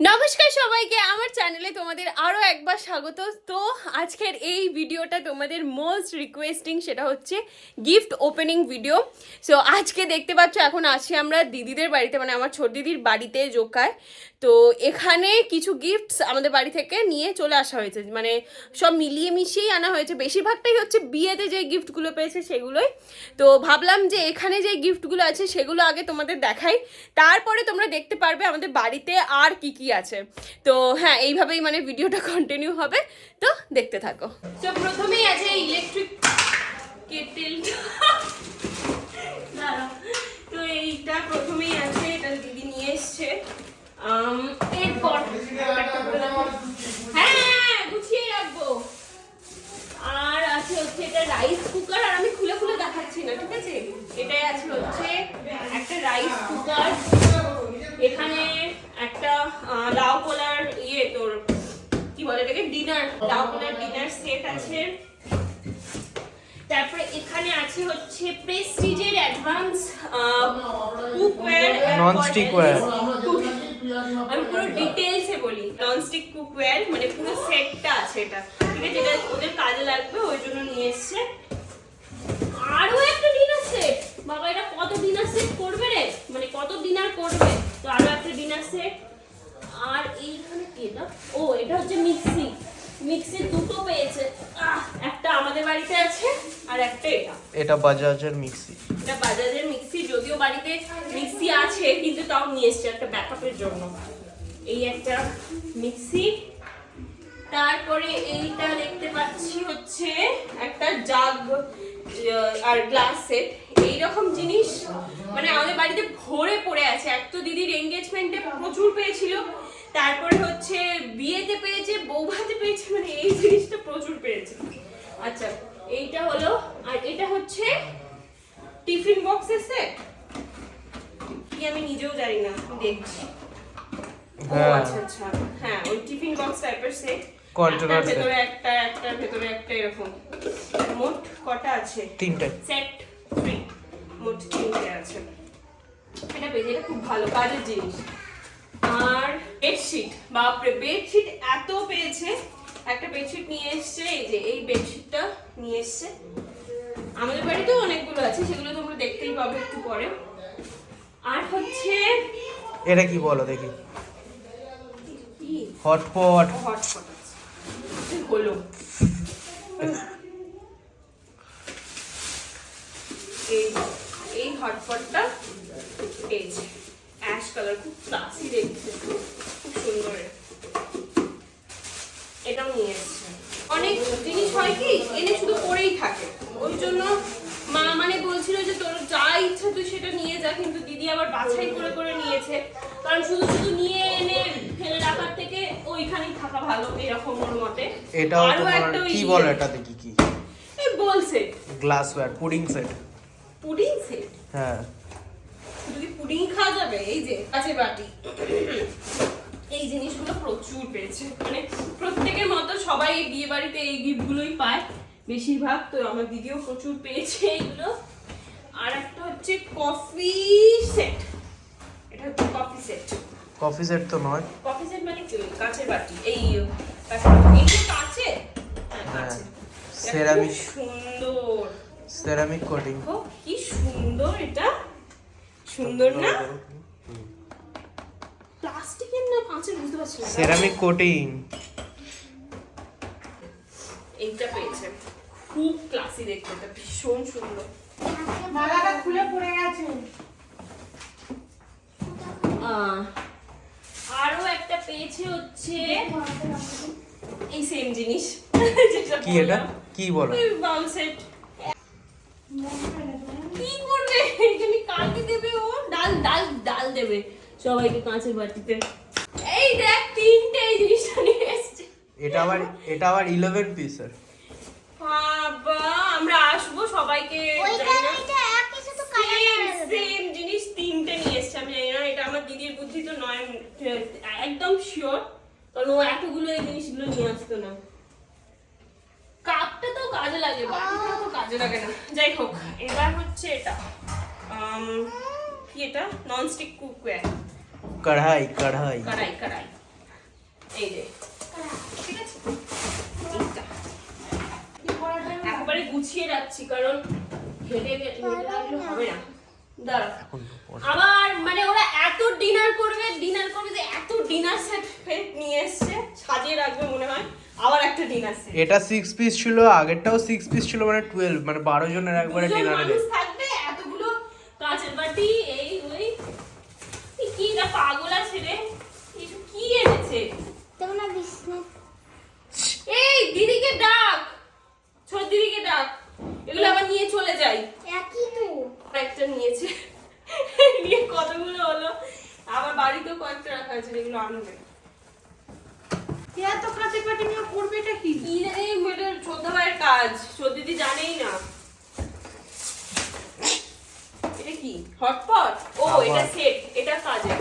নমস্কার সবাইকে, আমার চ্যানেলে তোমাদের আরও একবার স্বাগত। তো আজকের এই ভিডিওটা তোমাদের মোস্ট রিকোয়েস্টিং সেটা হচ্ছে গিফট ওপেনিং ভিডিও সো আজকে দেখতে পাচ্ছ, এখন আছি আমরা দিদিদের বাড়িতে মানে আমার ছোট দিদির বাড়িতে, জোকায়। তো এখানে কিছু গিফটস আমাদের বাড়ি থেকে নিয়ে চলে আসা হয়েছে। মানে সব মিলিয়ে মিশিয়েই আনা হয়েছে। বেশিরভাগটাই হচ্ছে বিয়েতে যে গিফটগুলো পেয়েছে সেগুলোই। তো ভাবলাম যে এখানে যে গিফটগুলো আছে সেগুলো আগে তোমাদের দেখাই। তারপরে তোমরা দেখতে পারবে আমাদের বাড়িতে আর কি কি আছে। তো হ্যাঁ এইভাবেই মানে ভিডিওটা কন্টিনিউ হবে। তো দেখতে থাকো। তো প্রথমেই আছে ইলেকট্রিক কেটেল তো এইটা প্রথমেই আছে, এটা দিদি নিয়ে এসছে। এরপর হ্যাঁ গুছিয়ে রাখব। আর আছে হচ্ছে এটা রাইস কুকার আর আমি খুলে খুলে দেখাচ্ছি না ঠিক আছে? এটাই আছে হচ্ছে একটা রাইস কুকার এখানে একটা লাউ কলার ইয়ে তোর কি বলে এটাকে? ডিনার লাউ কলার ডিনার সেট আছে। তারপরে এখানে আছে হচ্ছে প্রেস্টিজের অ্যাডভান্স কুকওয়্যার ware। আমি পুরো ডিটেলসে বলি। ননস্টিক কুকওয়্যার মানে পুরো সেটটা আছে এটা। ঠিক আছে, এটা ওদের কাজে লাগবে, ওই জন্য নিয়ে এসছে। আরও একটা ডিনার সেট বাবা, এটা কত ডিনার সেট করবে রে? মানে কত ডিনার করবে? তো আরও একটা ডিনার সেট আর এইখানে কি এটা ও, এটা হচ্ছে মিক্সি। মিক্সি দুটো পেয়েছে। একটা আমাদের বাড়িতে আছে আর একটা এটা। এটা বাজাজের মিক্সি। এটা বাজাজের মিক্সি যদিও বাড়িতে মিক্সি আছে কিন্তু তাও নিয়ে এসছে একটা ব্যাকআপের জন্য। এই একটা মিক্সি। তারপরে এইটা দেখতে পাচ্ছি হচ্ছে একটা জাগ আর গ্লাস সেট। এইরকম জিনিস মানে আমাদের বাড়িতে ভরে পড়ে আছে। এক তো দিদির এঙ্গেজমেন্টে প্রচুর পেয়েছিল। তারপরে হচ্ছে বিয়েতে পেয়েছে বৌভাতে পেয়েছে মানে এই জিনিসটা প্রচুর পেয়েছে। আচ্ছা এইটা হলো আর এটা হচ্ছে টিফিন বক্সের সেট কি আমি নিজেও জানি না দেখছি। ও হ্যাঁ। আচ্ছা আচ্ছা। হ্যাঁ ওই টিফিন বক্স টাইপের সেট Container ভেতরে একটা একটা ভেতরে একটা এরকম। মোট কটা আছে? তিনটে। সেট থ্রি মোট তিনটে আছে। এটা পেয়েছে খুব ভালো কাজের জিনিস। আর বেডশিট বাপরে বেডশিট এত পেয়েছে। একটা বেডশিট নিয়ে এসছে এই যে এই বেডশিটটা নিয়ে এসছে। আমাদের বাড়িতেও অনেকগুলো আছে সেগুলো তোমরা দেখতেই পাবে একটু পরে। আর হচ্ছে এটা কি বলো দেখি? হটপট। হটপট হলো। এই এই হটপটটা পেয়েছে। অ্যাশ কালার খুব ক্লাসি দেখতে। খুব সুন্দর। এটাও নিয়ে এসছে। অনেক জিনিস হয় কি এনে শুধু পড়েই থাকে। ওই জন্য মা মানে বলছিল যে তোর যা ইচ্ছা তুই সেটা নিয়ে যা কিন্তু দিদি আবার বাছাই করে করে নিয়েছে। কারণ শুধু শুধু নিয়ে এনে ফেলে রাখার থেকে ওইখানেই থাকা ভালো এরকম ওর মতে। ওই কি ইয়ে, বলো এটা দেখি কি? এই বলছে। Glassware pudding set pudding set হ্যাঁ। পুডিং খাওয়া যাবে? এই যে কাছে বাটি। এই জিনিসগুলো প্রচুর পেয়েছে। মানে প্রত্যেকের মতো সবাই এই বিয়ে বাড়িতে এই গিফটগুলোই পায়। বেশিরভাগ তো আমার দিদিও প্রচুর পেয়েছে এইগুলো। আর একটা হচ্ছে কফি সেট। এটা হচ্ছে কফি সেট। কফি সেট তো নয়। কফি সেট মানে কি? কাঁচের বাটি। এই কাঁচের কাঁচে? হ্যাঁ কাঁচে। এটা Ceramic। খুব সুন্দর। সেরামিক কোটিং কি সুন্দর এটা। সুন্দর না? প্লাস্টিকের না কাঁচের বুঝতে পারছি না। সেরামিক কোটিং এইটা পেয়েছে। খুব ক্লাসি দেখতে এটা ভীষণ সুন্দর। মালাটা খুলে পড়ে গেছে। আহ, আরও একটা পেয়েছে হচ্ছে এই সেম জিনিস। যেটা কি এটা? কি বলো? বাউল সেট কি করবে? এখানে কাকে দেবে ও? ডাল ডাল ডাল দেবে সবাইকে কাঁচের বাটিতে। এই দেখ তিনটে এই জিনিসটা নিয়ে এসছে। এটা আবার এটা আবার ইলেভেন পিসের বাবা আমরা আসব সবাইকে সেম জিনিস তিনটে নিয়ে এসছে আমি জানি না এটা আমার দিদির বুদ্ধি তো নয় একদম শিওর কারণ ও এতগুলো এই জিনিসগুলো নিয়ে আসতো না। কাপটা তো কাজে লাগে বাটিটা তো কাজে লাগে না। যাই হোক এবার হচ্ছে এটা কি এটা? ননস্টিক কুকওয়্যার কড়াই কড়াই। কড়াই কড়াই। এই যে। ঠিক আছে? একবারে গুছিয়ে রাখছি কারণ হেঁটে হেঁটে হবে না। আবার মানে ওরা এত ডিনার করবে ডিনার করবে যে এত ডিনার সেট নিয়ে এসছে সাজিয়ে রাখবে মনে হয়। আবার একটা ডিনার সেট এটা সিক্স পিস ছিল আগেরটাও সিক্স পিস ছিল মানে টুয়েলভ মানে বারো জনের একবারে ডিনারে মানুষ থাকবে এতগুলো কাঁচের বাটি এই ওই। কি না পাগল আছে রে? এইসব কি এনেছে? তোমরা বিষ্ণু। এই দিদিকে ডাক। ছোট দিদিকে ডাক। এগুলো আবার নিয়ে চলে যাই। একই তো। একটা নিয়েছে। নিয়ে কতগুলো হলো? আবার বাড়িতেও কয়েকটা রাখা আছে এগুলো আনবে এ এত কাছে পাটি নিয়ে করবে এটা কি? কি জানি মেয়েটার ছোট ভাইয়ের কাজ। ছোট জানেই না। এটা কি? হটপট? ও এটা সেট এটা কাজে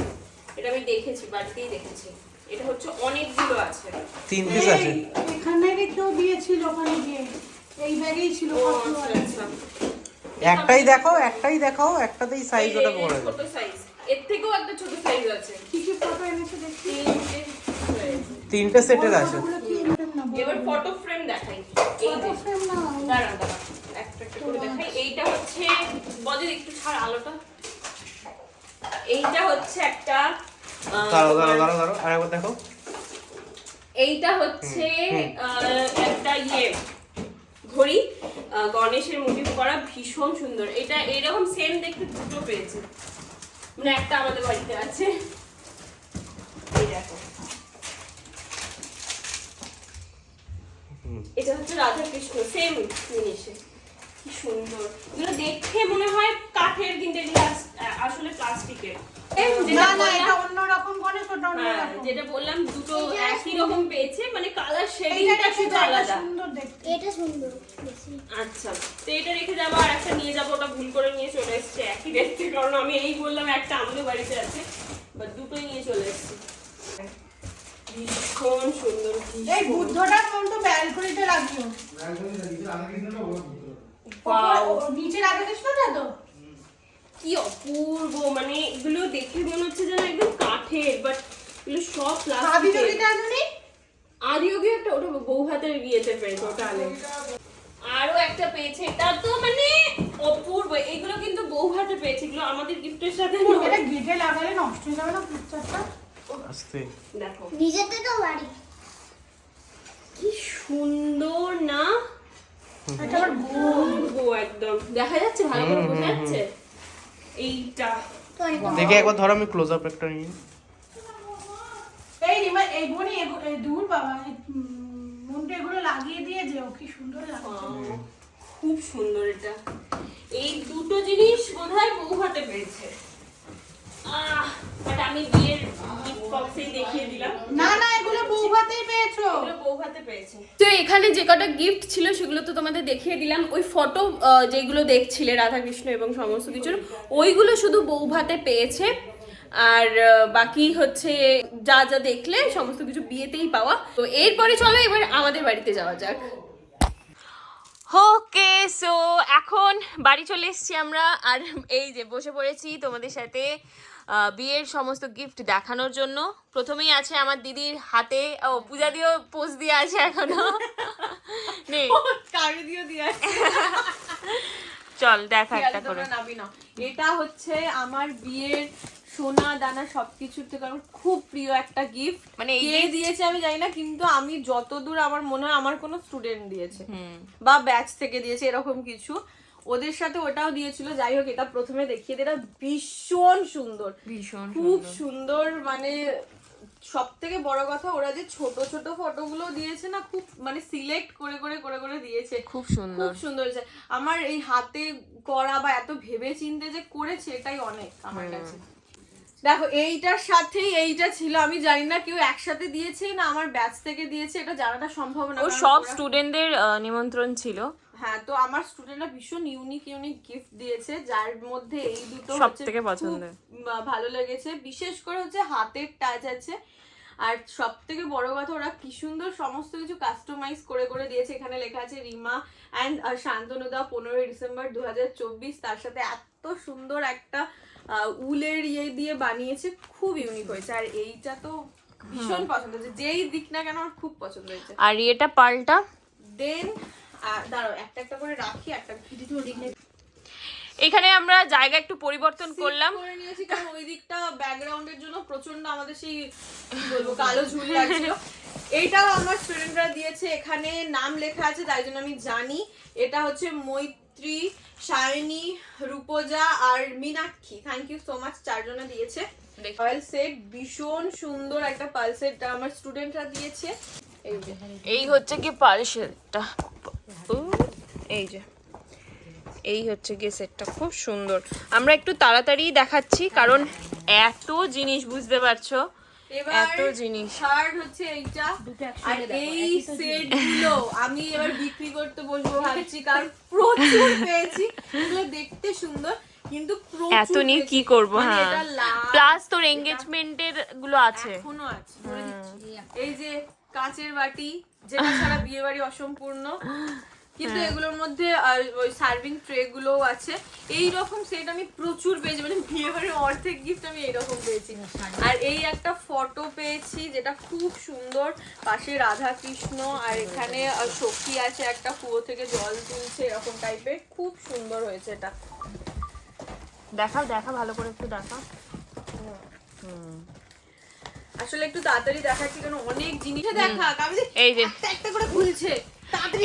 এটা আমি দেখেছি বাড়িতেই দেখেছি। এটা হচ্ছে অনেকগুলো আছে। তিন পিস আছে। এই, এখানে কেউ দিয়েছিল ওখানে গিয়ে। এই ব্যাগেই ছিল। আচ্ছা। একটাই দেখো একটাই দেখাও একটাতেই সাইজ ওটা বড় ছোট সাইজ এর থেকেও একটা ছোট সাইজ আছে। কি কি ফটো এনেছে দেখি তিনটে সেটের আছে। এবার ফটো ফ্রেম দেখাই। এই ফটো যে। ফ্রেম না দাঁড়া দাঁড়া একটা একটা করে দেখাই। এইটা হচ্ছে বদের একটু ছাড় আলোটা। এইটা হচ্ছে একটা দাঁড়াও দাঁড়াও দাঁড়াও দাঁড়াও। আরেকবার দেখো এইটা হচ্ছে আহ, একটা ইয়ে। ঘড়ি গণেশের মোটিভ করা ভীষণ সুন্দর। এটা এরকম সেম দেখতে দুটো পেয়েছে। মানে একটা আমাদের বাড়িতে আছে। এই দেখো। এটা হচ্ছে রাধা কৃষ্ণ সেম জিনিসে। কি সুন্দর। এগুলো দেখে মনে হয় কাঠের কিন্তু এগুলো আসলে প্লাস্টিকের যেটা না না বললাম- হ্যাঁ, অন্যরকম যেটা বললাম দুটো একই রকম পেয়েছে মানে কালার শেডিংটা শুধু আলাদা। এটা সুন্দর আচ্ছা তো এটা রেখে যাব আর একটা নিয়ে যাব ওটা ভুল করে নিয়ে চলে এসেছে একই দেখতে কারণ আমি এই বললাম একটা আমাদের বাড়িতে আছে বা দুটোই নিয়ে চলে এসেছি। ভীষণ সুন্দর এই ভীষণ। বুদ্ধটার মন্টু ব্যালকনিতে লাগিও Wow, ও- ও- নিচে রাধা কৃষ্ণটা তো? কি অপূর্ব মানে এগুলো দেখে মনে হচ্ছে যেন একদম কাঠের বাট এগুলো সব প্লাস্টিকের একটা ওটা বউ হাতের বিয়েতে পেয়েছে ওটা আনে আরও একটা পেয়েছে এটা তো মানে অপূর্ব এগুলো কিন্তু বউ হাতে পেয়েছে এগুলো আমাদের গিফটের সাথে এটা গেটে লাগালে নষ্ট হয়ে যাবে না পিকচারটা আস্তে। দেখো। বাড়ি। কি সুন্দর না? এটা আবার গোল একদম। দেখা যাচ্ছে ভালো করে বোঝা যাচ্ছে এইটা। দেখে একবার ধরো আমি ক্লোজ আপ একটা নিই। এই রিমা এই বনি এগু- এই দূর বাবা এই, উম, এগুলো লাগিয়ে দিয়ে ও কি সুন্দর লাগছে। খুব সুন্দর এটা। এই দুটো জিনিস বোধহয় বউ হাতে পেয়েছে। আমি বিয়ের গিফট বক্সেই দেখিয়ে দিলাম। না না এগুলো পেয়েছ। বউ পেয়েছে। তো এখানে যে কটা গিফট ছিল সেগুলো তো তোমাদের দেখিয়ে দিলাম। ওই ফটো যেগুলো দেখছিলে রাধাকৃষ্ণ এবং সমস্ত কিছুর ওইগুলো শুধু বউ ভাতে পেয়েছে। আর বাকি হচ্ছে যা যা দেখলে সমস্ত কিছু বিয়েতেই পাওয়া। তো এরপরে চলো এবার আমাদের বাড়িতে যাওয়া যাক। ওকে সো এখন বাড়ি চলে এসেছি আমরা। আর এই যে বসে পড়েছি তোমাদের সাথে। বিয়ের সমস্ত গিফট দেখানোর জন্য। প্রথমেই আছে আমার দিদির হাতে ও পূজা দিয়েও পোজ দিয়ে আছে এখনও। দিয়ে চল দেখা একটা করে। এটা হচ্ছে আমার বিয়ের সোনা দানা সবকিছুর থেকে আমার খুব প্রিয় একটা গিফট মানে এই কে দিয়েছে আমি জানি না কিন্তু আমি যতদূর আমার মনে হয় আমার কোনো স্টুডেন্ট দিয়েছে। বা ব্যাচ থেকে দিয়েছে এরকম কিছু। ওদের সাথে ওটাও দিয়েছিল যাই হোক এটা প্রথমে দেখিয়ে এটা ভীষণ সুন্দর। ভীষণ খুব সুন্দর। মানে সব থেকে বড় কথা ওরা যে ছোট ছোট ফটোগুলো দিয়েছে না খুব মানে সিলেক্ট করে করে করে করে দিয়েছে। খুব সুন্দর খুব সুন্দর। হয়েছে আমার এই হাতে করা বা এত ভেবে চিন্তে যে করেছে এটাই অনেক আমার কাছে। দেখো এইটার সাথেই এইটা ছিল। আমি জানি না কেউ একসাথে দিয়েছে না আমার ব্যাচ থেকে দিয়েছে এটা জানাটা সম্ভব না ও সব স্টুডেন্টদের নিমন্ত্রণ ছিল। হ্যাঁ তো আমার স্টুডেন্টরা ভীষণ ইউনিক ইউনিক গিফট দিয়েছে যার মধ্যে এই দুটো সব হচ্ছে পছন্দের। ভালো লেগেছে। বিশেষ করে হচ্ছে হাতের টাচ আছে। আর সব থেকে বড় কথা ওরা কি সুন্দর সমস্ত কিছু কাস্টমাইজ করে করে দিয়েছে। এখানে লেখা আছে রিমা অ্যান্ড শান্তনুদা পনেরোই ডিসেম্বর দু হাজার চব্বিশ তার সাথে এত সুন্দর একটা উলের ইয়ে দিয়ে বানিয়েছে। খুব ইউনিক হয়েছে। আর এইটা তো ভীষণ পছন্দ হয়েছে। যেই দিক না কেন আমার খুব পছন্দ হয়েছে। আর এটা পাল্টা? দেন দাঁড়াও একটা একটা করে রাখি একটা ভিডিও এখানে আমরা জায়গা একটু পরিবর্তন করলাম। করে নিয়েছি কারণ ওই দিকটা ব্যাকগ্রাউন্ডের জন্য প্রচণ্ড আমাদের সেই কি বলব কালো ঝুল লাগছিল। এইটাও আমার স্টুডেন্টরা দিয়েছে এখানে নাম লেখা আছে তাই জন্য আমি জানি। এটা হচ্ছে মৈত্রী সায়নী রূপজা আর Meenakshi. Thank you so much চারজনে দিয়েছে। সেট ভীষণ সুন্দর একটা পাল সেট আমার স্টুডেন্টরা দিয়েছে। এই হচ্ছে কি এই যে। এই হচ্ছে গিয়ে সেটটা খুব সুন্দর। আমরা একটু তাড়াতাড়ি দেখাচ্ছি কারণ এত জিনিস বুঝতে পারছ। এত জিনিস। থার্ড হচ্ছে এইটা আর এই সেটগুলো আমি এবার বিক্রি করতে বসবো ভাবছি কারণ প্রচুর পেয়েছি। এগুলো দেখতে সুন্দর কিন্তু প্রচুর এত নিয়ে কি করব মানে হ্যাঁ। এটা প্লাস তোর এঙ্গেজমেন্টেরগুলো আছে। এখনও আছে এই যে কাচের বাটি যেটা ছাড়া বিয়ে বাড়ি অসম্পূর্ণ। কিন্তু হ্যাঁ। এগুলোর মধ্যে আর ওই সার্ভিং ট্রে গুলোও আছে। এই রকম সেট আমি প্রচুর পেয়েছি মানে বিয়ে বাড়ির অর্ধেক গিফট আমি এইরকম পেয়েছি। আর এই একটা ফটো পেয়েছি যেটা খুব সুন্দর। পাশে রাধা কৃষ্ণ আর এখানে সখী আছে একটা কুয়ো থেকে জল তুলছে এরকম টাইপের খুব সুন্দর হয়েছে এটা। দেখাও দেখা ভালো করে একটু দেখা আসলে একটু তাড়াতাড়ি দেখাচ্ছি কারণ অনেক জিনিস। দেখা আমি যে এই যে। একটা করে খুলছে।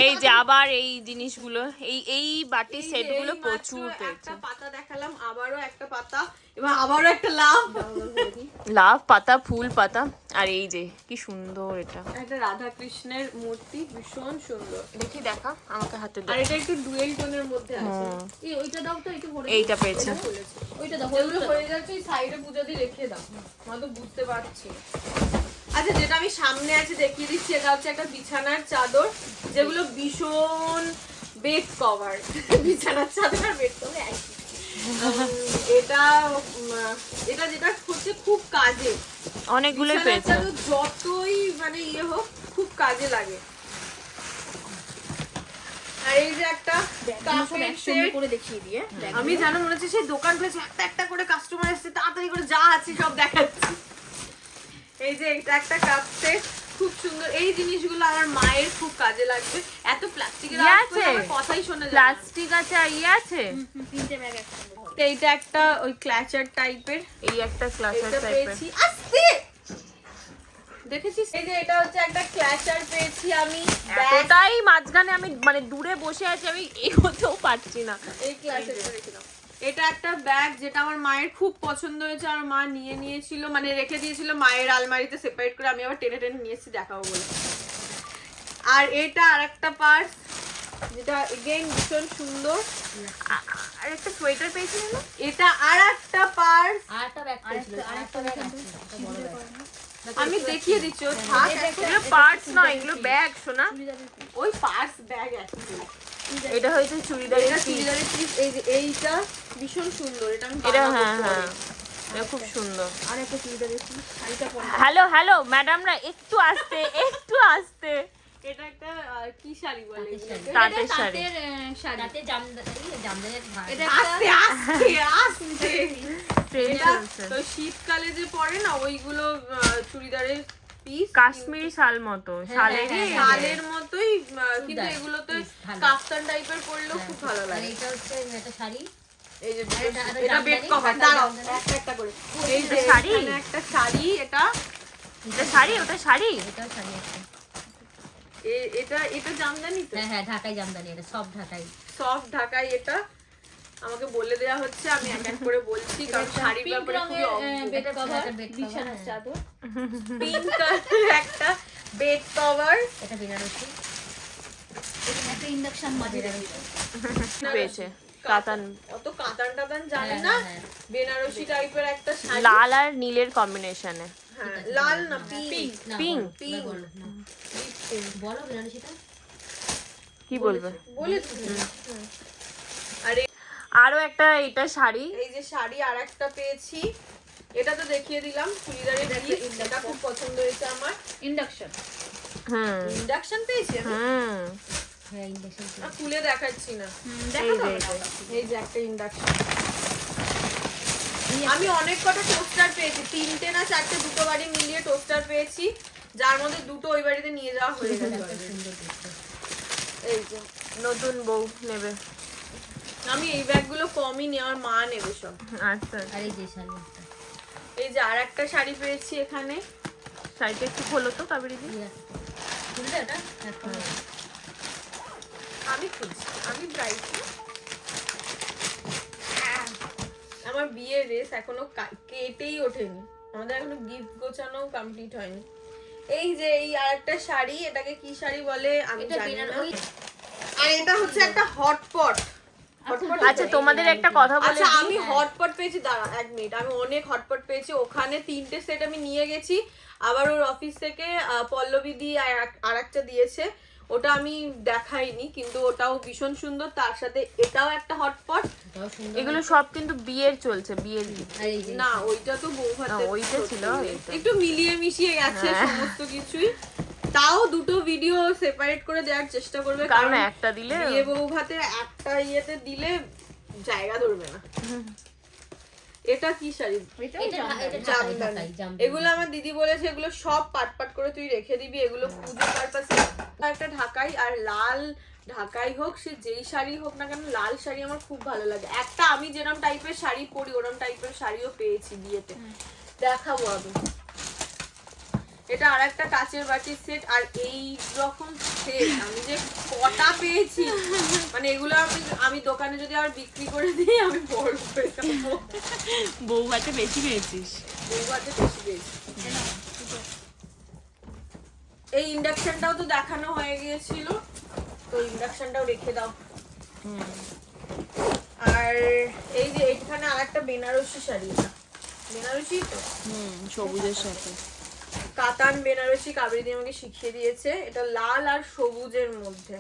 এই যে আবার এই জিনিসগুলো এই এই বাটি সেটগুলো প্রচুর পেয়েছে। একটা পাতা দেখালাম আবারও একটা পাতা আবারও একটা লাভ লাভ পাতা ফুল পাতা আর এই যে কি সুন্দর এটা। একটা রাধা কৃষ্ণের মূর্তি ভীষণ সুন্দর। দেখি দেখা আমাকে হাতে আর এটা একটু ডুয়েল টোনের মধ্যে আছে। এই ওইটা দাও তো একটু ভরে এইটা পেয়েছে। ওইটা দাও যেগুলো হয়ে যাচ্ছে সাইডে পুজো দিয়ে রেখে দাও। আমি তো বুঝতে পারছি। আচ্ছা যেটা আমি সামনে আছে দেখিয়ে দিচ্ছি এটা হচ্ছে একটা বিছানার চাদর যেগুলো ভীষণ বেড কভার বিছানার চাদর আর বেড কভার একই। এটা এটা যেটা হচ্ছে খুব কাজে। পেয়েছে। যতই মানে ইয়ে হোক খুব কাজে লাগে। আর এই যে একটা করে দেখিয়ে দিয়ে আমি জানো মনে হচ্ছে সেই দোকান পেয়েছে একটা একটা করে কাস্টমার এসছে তাড়াতাড়ি করে যা আছে সব দেখাচ্ছি। এই যে এটা একটা কাপ সেট খুব সুন্দর। এই জিনিসগুলো আমার মায়ের খুব কাজে লাগবে। এত প্লাস্টিকের আছে? কথাই শোনা যায় প্লাস্টিক আছে আর ইয়ে আছে? তিনটে ব্যাগ এইটা একটা ওই ক্ল্যাচার টাইপের এই একটা এটা টাইপের পেয়েছি। আস্তে! দেখেছিস? এই যে এটা হচ্ছে একটা ক্ল্যাচার পেয়েছি আমি। এতটাই মাঝখানে আমি মানে দূরে বসে আছি আমি এগোতেও পারছি না। এই ক্লাসে রেখেছিলাম এটা একটা ব্যাগ যেটা আমার মায়ের খুব পছন্দ হয়েছে আর মা নিয়ে নিয়েছিল মানে রেখে দিয়েছিল মায়ের আলমারিতে সেপারেট করে আমি আবার টেনে টেনে নিয়েছি দেখাবো বলে। আর এটা আর একটা পার্স যেটা এগেইন ভীষণ সুন্দর। আর একটা সোয়েটার পেয়েছিলি না? এটা আর একটা পার্স আরেকটা ব্যাগ পেয়েছিল আরেকটা ব্যাগ আমি দেখিয়ে দিচ্ছি ও থাক এগুলো পার্টস নয় এগুলো ব্যাগ শোনা ওই পার্স ব্যাগ অ্যাকচুয়ালি এটা হয়েছে চুড়িদারের এটা চুড়িদারের piece, এই যে এইটা ভীষণ সুন্দর এটা আমি এটা হ্যাঁ হ্যাঁ। এটা খুব সুন্দর। আর একটা চুড়িদারের piece, শাড়িটা পরে। হ্যালো হ্যালো ম্যাডামরা একটু আসতে একটু আসতে। এটা একটা কি শাড়ি বলে? তাঁতের শাড়ি। তাঁতের, আহ, জামদানি এটা আস্তে আস্তে আস্তে। শীতকালে যে পরে না ওইগুলো চুড়িদারের পিস কাশ্মীরি শাল মতো শালেরই শালের মতোই কিন্তু piece, ভালো। কাফতান টাইপের পরলেও খুব ভালো লাগে। এটা হচ্ছে একটা শাড়ি। এই যে এটা- এটা এটা বেড জামদানি, কভার দাঁড়াও একটা একটা করে। এই যে শাড়ি? একটা শাড়ি এটা এটা শাড়ি ওটা শাড়ি? এটাও শাড়ি এটা এটা জামদানি তো? হ্যাঁ হ্যাঁ ঢাকাই জামদানি এটা সব ঢাকাই। সফট ঢাকাই এটা। আমাকে বলে দেওয়া হচ্ছে আমি এক এক করে বলছি কারণ শাড়ির ব্যাপারে খুবই বিছানার হ্যাঁ। চাদর। পিঙ্ক কালার একটা বেড কভার এটা বেনারসি। একটা ইন্ডাকশন মাঝে পেয়েছে কাতান। অত কাতান টাতান জানি হ্যাঁ, না। হ্যাঁ, বেনারসি টাইপের একটা শাড়ি। লাল আর নীলের কম্বিনেশনে হ্যাঁ লাল না পিঙ্ক না, Pink? বলো, বলো। বলো বেনারসিটা। কি বলবে? বলেছি। আর আরও একটা এটা শাড়ি। এই যে শাড়ি আর একটা পেয়েছি। এটা তো দেখিয়ে দিলাম চুড়িদারের এটা খুব পছন্দ হয়েছে আমার। ইন্ডাকশন হুম ইন্ডাকশন পেয়েছি হুম হ্যাঁ। ইন্ডাকশন খুলে দেখাচ্ছি না। এই যে, এই যে। এই যে একটা ইন্ডাকশন আমি অনেক কটা টোস্টার পেয়েছি। তিনটে না চারটে দুটো বাড়ি মিলিয়ে টোস্টার পেয়েছি। যার মধ্যে দুটো ওই বাড়িতে নিয়ে যাওয়া হয়ে গেছে। এই যে নতুন বউ নেবে। আমি এই ব্যাগগুলো কমই নিই আমার মা নেবে সব। আচ্ছা আর এই যে শাড়ি একটা। এই যে আর একটা শাড়ি পেয়েছি এখানে। শাড়িটা একটু খোলো তো কাবেরি দি ইয়ে। একটা আমি খুঁজছি আমি ব্রাইট আমার বিয়ের রেস এখনও কেটেই ওঠেনি। আমাদের এখনও গিফট গোছানো কমপ্লিট হয়নি। এই যে এই আরেকটা শাড়ি এটাকে কি শাড়ি বলে আমি জানি না। আর এটা হচ্ছে একটা হটপট আচ্ছা তোমাদের একটা কথা বলে আচ্ছা আমি হটপট পেয়েছি দাঁড়া এক মিনিট আমি অনেক হটপট পেয়েছি। ওখানে তিনটে সেট আমি নিয়ে গেছি। আবার ওর অফিস থেকে পল্লবী দি আর একটা দিয়েছে। ওটা আমি দেখাইনি কিন্তু ওটাও ভীষণ সুন্দর। তার সাথে এটাও একটা হটপট এগুলো সব কিন্তু বিয়ের চলছে বিয়ের না ওইটা তো বউ ওইটা ছিল, একটু মিলিয়ে মিশিয়ে গেছে হ্যাঁ। সমস্ত কিছুই। তাও দুটো ভিডিও সেপারেট করে দেওয়ার চেষ্টা করবে কারণ একটা দিলে বিয়ে বউ ভাতে একটা ইয়েতে দিলে জায়গা ধরবে না। এটা কি শাড়ি? এগুলো আমার দিদি বলেছে এগুলো সব পাট পাট করে তুই রেখে দিবি এগুলো পুজো পারপাসে একটা ঢাকাই আর লাল ঢাকাই হোক সে যেই শাড়ি হোক না কেন লাল শাড়ি আমার খুব ভালো লাগে। একটা আমি যেরকম টাইপের শাড়ি পরি ওরকম টাইপের শাড়িও পেয়েছি বিয়েতে। দেখাবো আমি। এটা আর একটা কাচের বাটির সেট আর এই রকম সেট আমি যে কটা পেয়েছি। মানে এগুলো আমি আমি দোকানে যদি আবার বিক্রি করে দিই আমি বড় হয়ে যাব। বউ হাতে বেশি পেয়েছিস? বউভাতে বেশি পেয়েছি। এই ইন্ডাকশনটাও তো দেখানো হয়ে গিয়েছিল তো ইন্ডাকশনটাও রেখে দাও। আর এই যে এখানে আর একটা বেনারসি শাড়ি বেনারসি তো? হুম সবুজের সাথে। কাতান বেনারসি কাবেরি দিয়ে আমাকে শিখিয়ে দিয়েছে। এটা লাল আর সবুজের মধ্যে।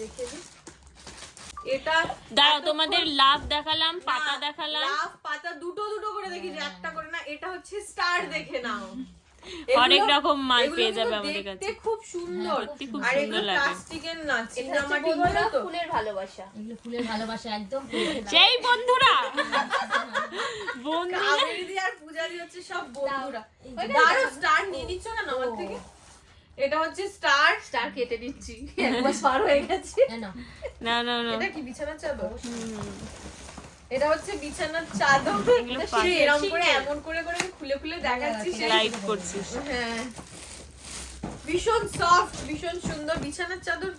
রেখে দিই। এটা দাঁড়াও তোমাদের লাভ দেখালাম পাতা দেখালাম। লাভ পাতা দুটো দুটো করে দেখি যে একটা করে না এটা হচ্ছে স্টার দেখে নাও। এগুলো- রকম মাল পেয়ে যাবে আমাদের দেখতে কাছে খুব সুন্দর। সত্যি খুব সুন্দর লাগে। প্লাস্টিকের না চিংড়ামাটি গুলো তো। ফুলের ভালোবাসা। এগুলো ফুলের ভালোবাসা একদম ফুলের সেই বন্ধুরা। বন্ধু কাবেরী আর পূজারি হচ্ছে সব বন্ধুরা। দাঁড়ো স্টার নিয়ে নিচ্ছ কেন আমার থেকে? এটা হচ্ছে স্টার স্টার কেটে দিচ্ছি একবার পার হয়ে গেছে। না না। না এটা কি বিছানার চাদর? এটা হচ্ছে বিছানার চাদর। এরকম করে এমন করে করে খুলে খুলে দেখাচ্ছি লাইভ করছিস হ্যাঁ। ভীষণ সফট ভীষণ সুন্দর। বিছানার চাদর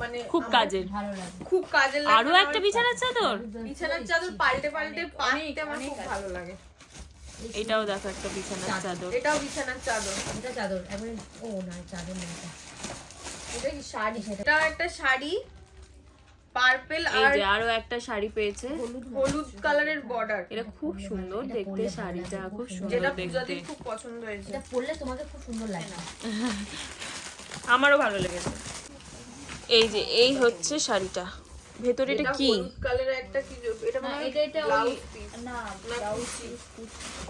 মানে খুব কাজের। ভালো লাগে। খুব কাজের লাগে। আরও একটা বিছানার চাদর? বিছানার চাদর পাল্টে পাল্টে পাল্টে আমার খুব ভালো লাগে। এটাও দেখো একটা বিছানার চাদর। এটাও বিছানার চাদর। এটা চাদর একবারে ও না চাদর না এটা। এটা কি শাড়ি? এটা একটা শাড়ি। পার্পেল আর যে আরও একটা শাড়ি পেয়েছে। হলুদ কালারের বর্ডার এটা খুব সুন্দর দেখতে শাড়িটা খুব সুন্দর যেটা পূজাদের খুব পছন্দ হয়েছে। এটা পরলে তোমাকে খুব সুন্দর লাগে। আমারও ভালো লেগেছে। এই যে এই হচ্ছে শাড়িটা। ভেতরে এটা কি? হলুদ কালারের একটা কি এটা মনে হয় এটা এটা ওই না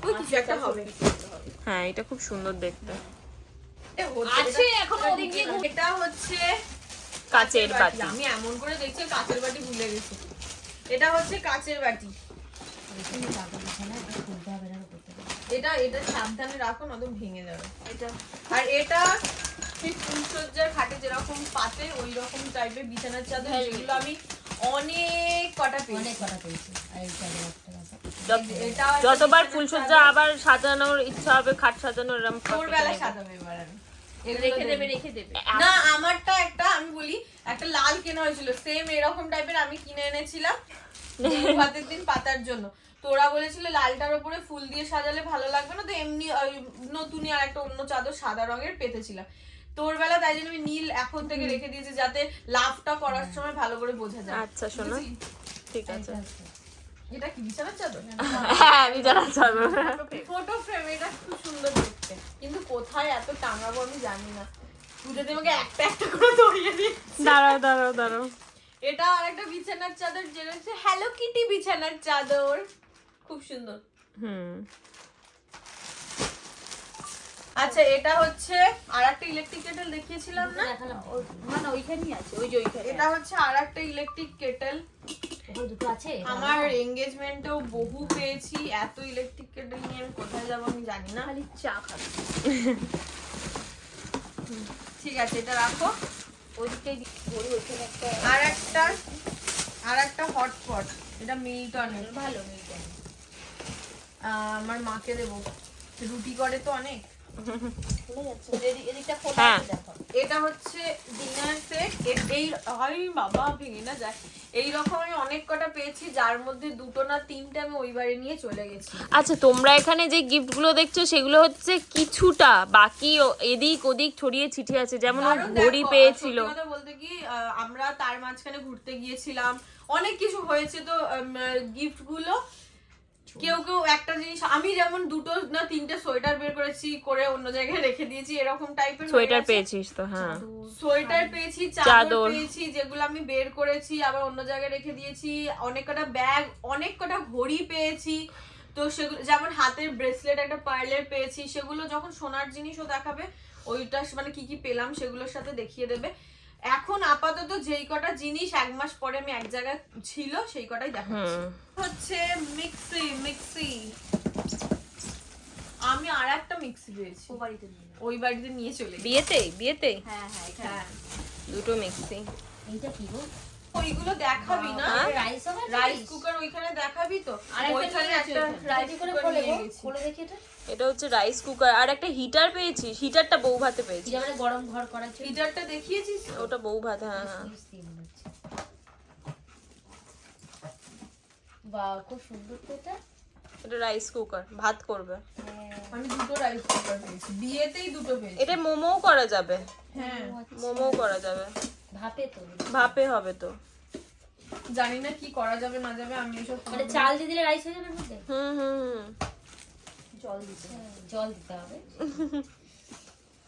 ওই কিছু একটা হবে। হ্যাঁ এটা খুব সুন্দর দেখতে। এ হচ্ছে, আছে এখনও ওদিকে এটা হচ্ছে কাচের বাটি। আমি এমন করে দেখছি কাচের বাটি ভুলে গেছি। এটা হচ্ছে কাচের বাটি। এটা না এটা সাবধানে রাখো নয়তো ভেঙে যাবে। এটা। আর এটা ফুলসজ্জার খাটে যেরকম পাতে ওই রকম টাইপের বিছানার চাদর যেগুলো আমি অনেক কটা অনেক পেয়েছি। পেয়েছি আছে। যত- এটা যতবার ফুলসজ্জা আবার সাজানোর ইচ্ছা হবে খাট সাজানোর এরকম ভোরবেলা সাজাবে এবার আমি। এগুলো রেখে দেবে। রেখে দেবে। না আমারটা একটা আমি বলি একটা লাল কেনা হয়েছিল। সেম এরকম টাইপের আমি কিনে এনেছিলাম ভাতের দিন পাতার জন্য। তোরা বলেছিল লালটার উপরে ফুল দিয়ে সাজালে ভালো লাগবে না তো এমনি ওই নতুনই আর একটা অন্য চাদর সাদা রঙের পেতেছিলাম। তোর বেলা তাই জন্য আমি নীল এখন থেকে রেখে দিয়েছি যাতে লাভটা করার সময় ভালো করে বোঝা যায়। আচ্ছা শোনো। ঠিক আছে। এটা কি বিছানার চাদর? হ্যাঁ বিছানার চাদর। ফটো ফ্রেম এটা খুব সুন্দর দেখতে। কিন্তু কোথায় এত টাঙাবো আমি জানি না। পুজো যদি আমাকে একটা একটা করে ধরিয়ে দিই দাঁড়াও দাঁড়াও দাঁড়াও। এটা আর একটা বিছানার চাদর যেটা হচ্ছে হ্যালো কিটি বিছানার চাদর। খুব সুন্দর। হুম। আচ্ছা এটা হচ্ছে আর একটা ইলেকট্রিক কেটেল দেখিয়েছিলাম না? ওইখানেই আছে ওই যে ওইখানে এটা হচ্ছে আর একটা ইলেকট্রিক কেটেল দুটো আছে? আমার এঙ্গেজমেন্টেও বহু পেয়েছি এত ইলেকট্রিক কেটল নিয়ে আমি কোথায় যাব আমি জানি না। খালি চা খাবে। ঠিক আছে এটা রাখো। ওইদিকটাই ওই ওইখানে একটা আর একটা আর একটা হটপট এটা মিল্টনের। ভালো আহ, আমার মাকে দেবো। রুটি করে তো অনেক। হ্যাঁ। এটা হচ্ছে ডিনার সেট এই হয় বাবা ভেঙে না যায়। এই রকম আমি অনেক কটা পেয়েছি যার মধ্যে দুটো না তিনটে আমি ওই বাড়ি নিয়ে চলে গেছি। আচ্ছা তোমরা এখানে যে গিফটগুলো দেখছ সেগুলো হচ্ছে কিছুটা বাকি এদিক ওদিক ছড়িয়ে ছিটিয়ে আছে। যেমন ও ঘড়ি পেয়েছিল। বলতে কি আমরা তার মাঝখানে ঘুরতে গিয়েছিলাম। অনেক কিছু হয়েছে তো গিফটগুলো কেউ কেউ একটা জিনিস আমি যেমন দুটো না তিনটে সোয়েটার বের করেছি করে অন্য জায়গায় রেখে দিয়েছি এরকম টাইপের সোয়েটার পেয়েছিস তো হ্যাঁ। সোয়েটার পেয়েছি চাদর। পেয়েছি যেগুলো আমি বের করেছি আবার অন্য জায়গায় রেখে দিয়েছি অনেক কটা ব্যাগ অনেক কটা ঘড়ি পেয়েছি। তো সেগুলো যেমন হাতের ব্রেসলেট একটা পার্লের পেয়েছি সেগুলো যখন সোনার জিনিসও দেখাবে ওইটা মানে কি কি পেলাম সেগুলোর সাথে দেখিয়ে দেবে। এখন আপাতত যেই কটা জিনিস এক মাস পরে আমি এক জায়গায় ছিল সেই কটাই দেখাচ্ছি। হচ্ছে মিক্সি মিক্সি। আমি আর একটা মিক্সি পেয়েছি ও বাড়িতে নিয়ে ওই বাড়িতে নিয়ে চলে বিয়েতে? বিয়েতে? হ্যাঁ হ্যাঁ হ্যাঁ দুটো মিক্সি। এইটা কি গো? ওইগুলো দেখাবি না? রাইস রাইস কুকার ওইখানে দেখাবি তো? আর ওইখানে একটা রাইস রাইস কুকার দেখি এটা। এটা হচ্ছে রাইস কুকার আর একটা হিটার পেয়েছিস হিটারটা বউ ভাতে পেয়েছি। মানে গরম ঘর করার জন্য। হিটারটা দেখিয়েছিস? ওটা বউ ভাত হ্যাঁ হ্যাঁ। বাহ খুব সুন্দর তো এটা। এটা রাইস কুকার ভাত করবে। আমি দুটো রাইস কুকার পেয়েছি। বিয়েতেই দুটো পেয়েছি। এটা মোমোও করা যাবে। হ্যাঁ মোমোও করা যাবে। ভাপে তো ভাপে হবে তো। জানি না কি করা যাবে না যাবে আমি এসব মানে চাল দিয়ে দিলে রাইস হয়ে যাবে মধ্যে? হুম হুম জল দিতে জল দিতে হবে।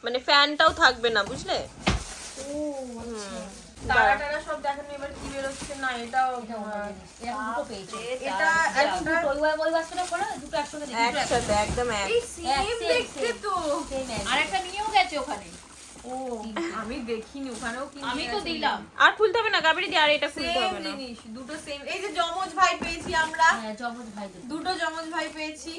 মানে ফ্যানটাও থাকবে না বুঝলে? ও আচ্ছা। তারা টারা সব দেখানো এবার কি বেরোচ্ছে? না এটাও এটা দুটো পেয়েছি। একটা ওই ওই- ওই বাস্কটা দুটো একসঙ্গে একসাথে একদম এক। সেম দেখতে তো। আরেকটা নিয়েও গেছে ওখানে। ও আমি দেখিনি ওখানেও কি আমি তো দিলাম। আর খুলতে হবে না কাবেরি দিয়ে আর এটা খুলতে হবে না। জিনিস দুটো সেম এই যে জমজ ভাই পেয়েছি আমরা। হ্যাঁ জমজ ভাই দুটো জমজ ভাই পেয়েছি।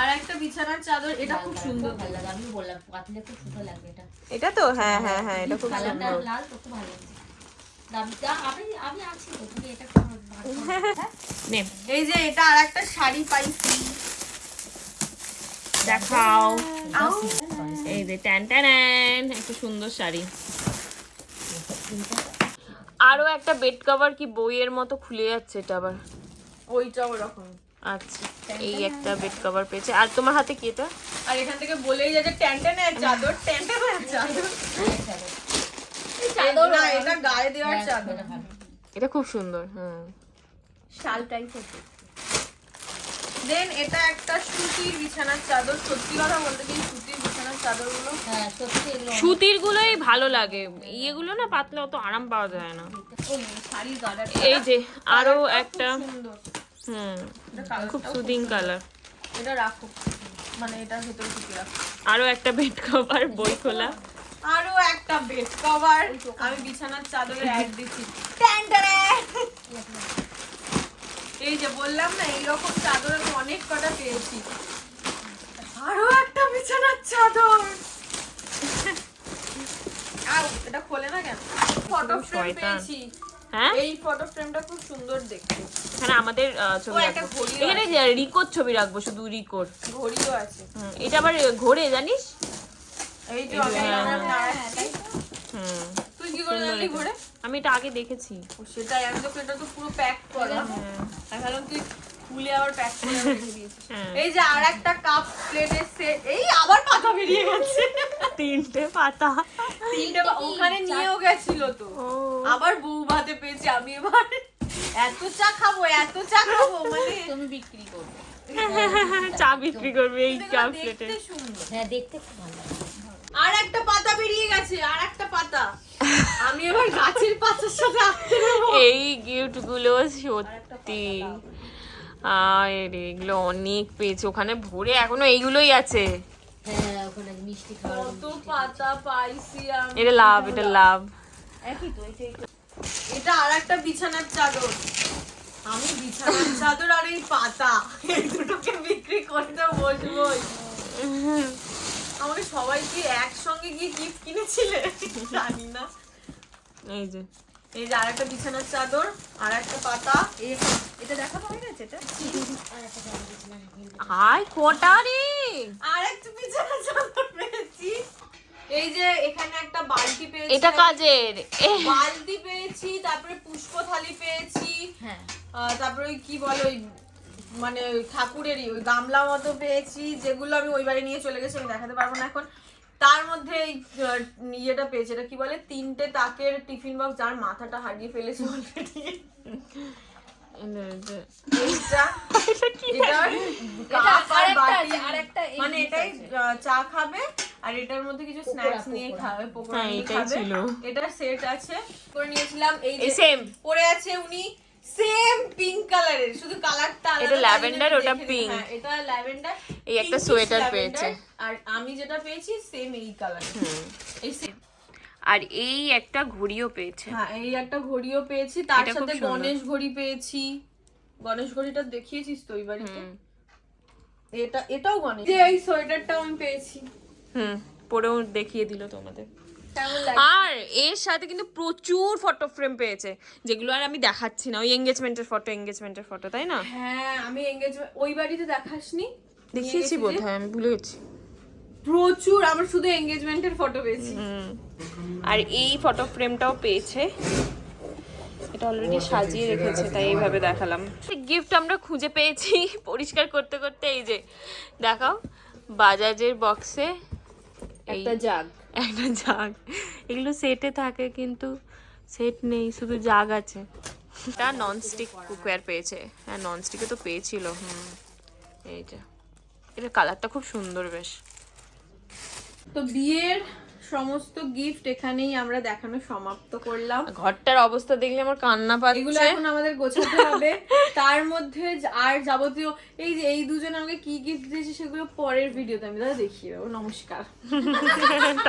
আর একটা বিছানার চাদর এটা খুব সুন্দর। ভালো লাগে আমি বললাম পাতলে খুব সুন্দর লাগবে এটা। এটা তো হ্যাঁ হ্যাঁ হ্যাঁ এটা খুব সুন্দর। লাল তো খুব ভালো লাগছে। এই যে এটা আর একটা শাড়ি পাইছি। দেখাও। এই যে ট্যান ট্যান একটা সুন্দর শাড়ি। আরও একটা বেড কভার কি বইয়ের মতো খুলে যাচ্ছে এটা আবার। ওইটা ওরকম আচ্ছা এই একটা বেড কভার পেয়েছে। আর তোমার হাতে কি এটা? আর এখান থেকে বলেই যাচ্ছে ট্যান্টানের চাদর ট্যান্টানের চাদর। চাদর না এটা গায়ে দেওয়ার হ্যাঁ, চাদর। এটা খুব সুন্দর শাল টাইপের দেন এটা একটা সুতির বিছানার চাদর। সত্যি কথা বলতে কি সুতির বিছানার চাদরগুলো? হ্যাঁ সত্যি এগুলো সুতির গুলোই ভালো লাগে। ইয়েগুলো না পাতলে অত আরাম পাওয়া যায় না। শাড়ির গার্ডার এই যে আরও একটা সুন্দর। হুম এটা খুব সুদিং কালার। এটা রাখো মানে এটার ভেতরে ঢুকে রাখো। আরও একটা বেড কভার বই খোলা। আরও একটা বেড কভার আমি বিছানার চাদরে অ্যাড দিচ্ছি। এই যে বললাম না এইরকম চাদর আমি অনেক কটা পেয়েছি। আরও একটা বিছানার চাদর। আউ, এটা খোলে না কেন? ফটো ফ্রেম পেয়েছি। হ্যাঁ? এই ফটো ফ্রেমটা খুব সুন্দর দেখতে। এখানে আমাদের ছবি একটা রাখব এখানে যে রিকোর ছবি রাখব শুধু রিকোর। ঘড়িও আছে। এটা আবার ঘোরে জানিস? এই যে। হুম তুই কি করে জানলি ঘরে? আমি এটা আগে দেখেছি। ও, সেটাই আমি তো এটা তো পুরো প্যাক করা হ্যাঁ আমি ভাবলাম তুই খুলে আবার প্যাক করে রেখে দিয়েছিস হ্যাঁ। এই যে আর একটা কাপ প্লেটের সেট এই আবার পাতা বেরিয়ে গেছে। তিনটে পাতা। তিনটে ওখানে নিয়েও গেছিল তো। আবার বউ ভাতে পেয়েছি আমি এবার। এত চা খাব এত চা খাব মানে তুমি বিক্রি করবে। চা বিক্রি করবে এই চা প্লেটে দেখতে সুন্দর। হ্যাঁ দেখতে খুব ভালো। লাগে আর একটা পাতা বেরিয়ে গেছে আর একটা পাতা। আমি এবার গাছের পাতার সাথে এই গিফটগুলো সত্যি। আর এগুলো অনেক পেয়েছে। ওখানে ভরে এখনও এইগুলোই আছে। হ্যাঁ ওখানে মিষ্টি খাওয়ার কত পাতা পাইছি এটা লাভ এটা লাভ। এটা আর একটা বিছানার চাদর। আমি বিছানার চাদর আর এই পাতা। এই দুটোকে বিক্রি করতে বসবোই। আমাকে সবাই কি একসঙ্গে গিয়ে গিফট কিনেছিলে? জানি না। এই যে। এই যে আর একটা বিছানার চাদর আর একটা পাতা এটা দেখানো হয়ে গেছে এটা? আয় কটা রে! আর একটা বিছানার চাদর পেয়েছি। এই যে এখানে একটা বালতি পেয়েছি। এটা কাজের। বালতি পেয়েছি তারপরে পুষ্প থালি পেয়েছি। হ্যাঁ। তারপরে ওই কি বলো ওই মানে ঠাকুরেরই ওই গামলা মতো পেয়েছি যেগুলো আমি ওই বাড়ি নিয়ে চলে গেছি আমি দেখাতে পারব না এখন। তার মধ্যে এই ইয়েটা পেয়েছি এটা কি বলে? তিনটে তাকের টিফিন বক্স যার মাথাটা হারিয়ে ফেলেছি অলরেডি এটা মানে এটাই চা খাবে আর এটার মধ্যে কিছু স্ন্যাক্স নিয়ে খাবে পকোড়া হ্যাঁ, নিয়ে খাবে। এটার সেট আছে করে নিয়েছিলাম এই এই যে পরে আছে উনি। সেম পিঙ্ক কালারের শুধু কালারটা আলাদা এটা আমি ওটা pink। হ্যাঁ, এটা ল্যাভেন্ডার এই একটা sweater পেয়েছে। আর আমি যেটা পেয়েছি সেম এই কালার এই। আর এই একটা ঘড়িও পেয়েছে। হ্যাঁ এই একটা ঘড়িও পেয়েছি তার সাথে গণেশ ঘড়ি পেয়েছি। গণেশ ঘড়িটা দেখিয়েছিস তো ওই বাড়িতে? এটা এটাও গণেশ যে এই সোয়েটারটাও আমি পেয়েছি। হুম পরেও দেখিয়ে দিল তোমাদের। আর এর সাথে কিন্তু প্রচুর ফটো ফ্রেম পেয়েছে যেগুলো আর আমি দেখাচ্ছি না। ওই এঙ্গেজমেন্টের ফটো এঙ্গেজমেন্টের ফটো তাই না? হ্যাঁ আমি এঙ্গেজমেন্ট ওই বাড়িতে দেখাসনি। দেখিয়েছি বোধ হয় আমি ভুলে গেছি। প্রচুর আমার শুধু এঙ্গেজমেন্টের ফটো পেয়েছি। আর এই ফটো ফ্রেমটাও পেয়েছে। এটা অলরেডি সাজিয়ে রেখেছে তাই এইভাবে দেখালাম। গিফট আমরা খুঁজে পেয়েছি পরিষ্কার করতে করতে এই যে দেখাও বাজাজের বক্সে একটা জাগ একটা জাগ। এগুলো সেটে থাকে কিন্তু সেট নেই শুধু জাগ আছে। এটা ননস্টিক কুকওয়্যার পেয়েছে। হ্যাঁ ননস্টিকে তো পেয়েছিল হুম। এই যে এটা কালারটা খুব সুন্দর বেশ। তো বিয়ের সমস্ত গিফট এখানেই আমরা দেখানো সমাপ্ত করলাম। ঘরটার অবস্থা দেখলে আমার কান্না পাচ্ছে। এগুলো এখন আমাদের গোছাতে হবে। তার মধ্যে আর যাবতীয় এই যে এই দুজন আমাকে কি গিফট দিয়েছে সেগুলো পরের ভিডিওতে আমি তাহলে দেখিয়ে দেবো। নমস্কার।